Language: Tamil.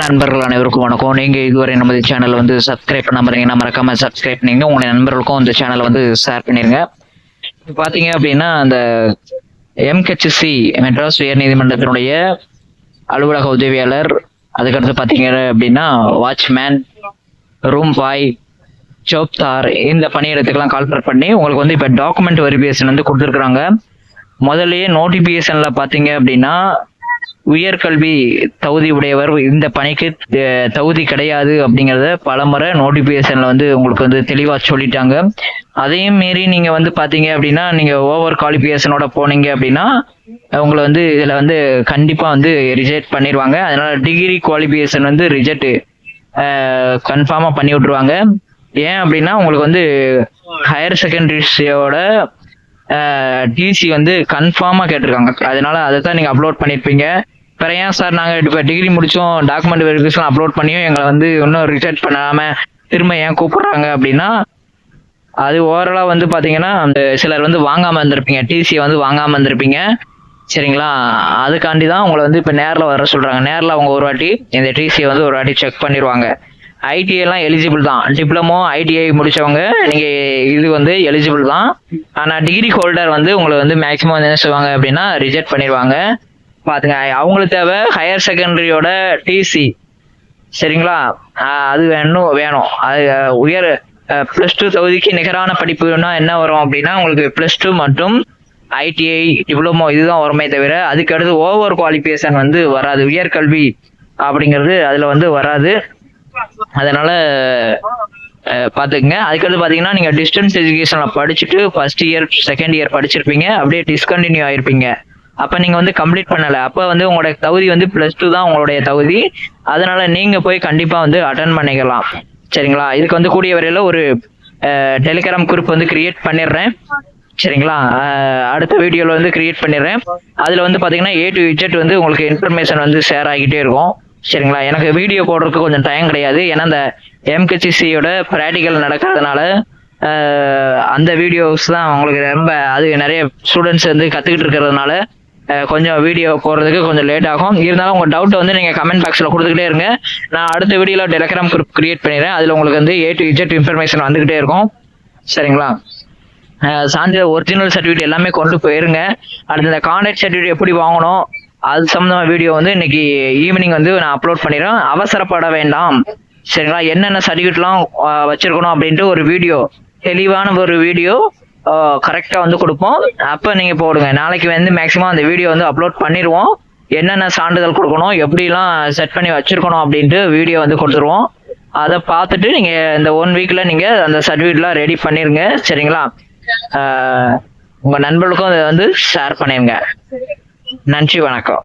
நண்பர்கள் அனைவருக்கும் வணக்கம். நீங்க இதுவரை நமது சேனல் வந்து சப்ஸ்கிரைப் பண்ணாம இருந்தீங்கன்னா மறக்காம சப்ஸ்கிரைப் பண்ணீங்க உங்க நண்பர்களுக்கும் இந்த சேனலை வந்து ஷேர் பண்ணிருங்க. இப்ப பாத்தீங்க அப்படின்னா அந்த எம்ஹெச்சி மெட்ராஸ் உயர் நீதிமன்றத்தினுடைய அலுவலக உதவியாளர் அதுக்கடுத்து பாத்தீங்க அப்படின்னா வாட்ச்மேன் ரூம் பாய் ஜோப்தார் இந்த பணியிடத்துக்கெல்லாம் கால்பர் பண்ணி உங்களுக்கு வந்து இப்போ டாக்குமெண்ட் வெரிஃபிகேஷன் வந்து கொடுத்துருக்குறாங்க. முதல்லயே நோட்டிபிகேஷன்ல பாத்தீங்க அப்படின்னா உயர்கல்வி தகுதி உடையவர் இந்த பணிக்கு தகுதி கிடையாது அப்படிங்கிறத பலமுறை நோட்டிபிகேஷன்ல வந்து உங்களுக்கு வந்து தெளிவாக சொல்லிட்டாங்க. அதையும் மீறி நீங்க வந்து பாத்தீங்க அப்படின்னா நீங்க ஓவர் குவாலிஃபிகேஷனோட போனீங்க அப்படின்னா உங்களை வந்து இதுல வந்து கண்டிப்பா வந்து ரிஜெக்ட் பண்ணிடுவாங்க அதனால டிகிரி குவாலிஃபிகேஷன் வந்து ரிஜெக்ட் கன்ஃபார்மா பண்ணி விட்டுருவாங்க. ஏன் அப்படின்னா உங்களுக்கு வந்து ஹையர் செகண்டரிஸோட டிசி வந்து கன்ஃபார்மாக கேட்டிருக்காங்க. அதனால அதை தான் நீங்கள் அப்லோட் பண்ணியிருப்பீங்க வேறு ஏன் சார் நாங்கள் இப்போ டிகிரி முடித்தோம் டாக்குமெண்ட் வெரிஃபிகேஷன் அப்லோட் பண்ணியும் எங்களை வந்து இன்னும் ரிஜெக்ட் பண்ணாமல் திரும்ப ஏன் கூப்பிட்றாங்க அப்படின்னா அது ஓவராலாக வந்து பார்த்தீங்கன்னா அந்த சிலர் வந்து வாங்காமல் இருந்திருப்பீங்க டிசியை வந்து வாங்காமல் இருந்திருப்பீங்க. சரிங்களா? அதுக்காண்டி தான் உங்களை வந்து இப்போ நேரில் வர சொல்கிறாங்க நேரில் அவங்க ஒரு வாட்டி இந்த டிசியை வந்து ஒரு வாட்டி செக் பண்ணிடுவாங்க ஐடிஐலாம் எலிஜிபிள் தான். டிப்ளமோ ஐடிஐ முடிச்சவங்க நீங்கள் இது வந்து எலிஜிபிள் தான். ஆனால் டிகிரி ஹோல்டர் வந்து உங்களை வந்து மேக்ஸிமம் என்ன செய்வாங்க அப்படின்னா ரிஜெக்ட் பண்ணிடுவாங்க பாத்துங்க அவங்களுக்கு தேவை ஹையர் செகண்டரியோட டிசி சரிங்களா? அது வேணும் வேணும். அது உயர் ப்ளஸ் டூ தகுதிக்கு நிகரான படிப்புனா என்ன வரும் அப்படின்னா உங்களுக்கு ப்ளஸ் டூ மற்றும் ஐடிஐ டிப்ளமோ இதுதான் வருமே தவிர அதுக்கடுத்து ஓவர் குவாலிஃபிகேஷன் வந்து வராது. உயர்கல்வி அப்படிங்கிறது அதில் வந்து வராது. அதனால் பார்த்துக்குங்க அதுக்கடுத்து பார்த்தீங்கன்னா நீங்கள் டிஸ்டன்ஸ் எஜுகேஷனில் படிச்சுட்டு ஃபர்ஸ்ட் இயர் செகண்ட் இயர் படிச்சிருப்பீங்க. அப்படியே டிஸ்கண்டினியூ ஆகிருப்பீங்க அப்ப நீங்க வந்து கம்ப்ளீட் பண்ணல. அப்ப வந்து உங்களோட தகுதி வந்து பிளஸ் டூ தான் உங்களுடைய தகுதி. அதனால நீங்க போய் கண்டிப்பா வந்து அட்டன் பண்ணிக்கலாம். சரிங்களா? இதுக்கு வந்து கூடிய வரையில ஒரு டெலிகிராம் குரூப் வந்து கிரியேட் பண்ணிடுறேன். சரிங்களா? அடுத்த வீடியோல வந்து கிரியேட் பண்ணிடுறேன். அதுல வந்து பாத்தீங்கன்னா ஏ டு இஜெட் வந்து உங்களுக்கு இன்ஃபர்மேஷன் வந்து ஷேர் ஆகிட்டே இருக்கும். சரிங்களா? எனக்கு வீடியோ போடுறதுக்கு கொஞ்சம் டைம் கிடையாது. ஏன்னா இந்த எம்கேசிசியோட ப்ராக்டிக்கல் நடக்கிறதுனால அந்த வீடியோஸ் தான் உங்களுக்கு ரொம்ப அது நிறைய ஸ்டூடெண்ட்ஸ் வந்து கற்றுக்கிட்டு இருக்கிறதுனால கொஞ்சம் வீடியோ போடுறதுக்கு கொஞ்சம் லேட் ஆகும். இருந்தாலும் உங்கள் டவுட்டை வந்து நீங்கள் கமெண்ட் பாக்ஸில் கொடுத்துக்கிட்டே இருங்க. நான் அடுத்த வீடியோவில் டெலகிராம் குரூப் கிரியேட் பண்ணிடுறேன். அதில் உங்களுக்கு வந்து ஏ டு இஜெட் இன்ஃபர்மேஷன் வந்துக்கிட்டே இருக்கும். சரிங்களா? சான்றிதழ் ஒரிஜினல் சர்டிஃபிகேட் எல்லாமே கொண்டு போயிருங்க. அடுத்து இந்த கான்டாக்ட் சர்டிஃபிகேட் எப்படி வாங்கணும் அது சம்மந்தமான வீடியோ வந்து இன்னைக்கு ஈவினிங் வந்து நான் அப்லோட் பண்ணிடுறேன். அவசரப்பட வேண்டாம். சரிங்களா? என்னென்ன சர்டிஃபிகேட்லாம் வச்சுருக்கணும் அப்படின்ட்டு ஒரு வீடியோ தெளிவான ஒரு வீடியோ கரெக்டாக வந்து கொடுப்போம். அப்போ நீங்கள் போடுங்க. நாளைக்கு வந்து மேக்ஸிமம் அந்த வீடியோ வந்து அப்லோட் பண்ணிடுவோம். என்னென்ன சான்றிதழ் கொடுக்கணும் எப்படிலாம் செட் பண்ணி வச்சிருக்கணும் அப்படின்ட்டு வீடியோ வந்து கொடுத்துருவோம். அதை பார்த்துட்டு நீங்கள் இந்த ஒன் வீக்கில் நீங்கள் அந்த சர்டிஃபிகேட்லாம் ரெடி பண்ணிருங்க. சரிங்களா? உங்கள் உங்க நண்பர்களுக்கும் அதை வந்து ஷேர் பண்ணிருங்க. நன்றி வணக்கம்.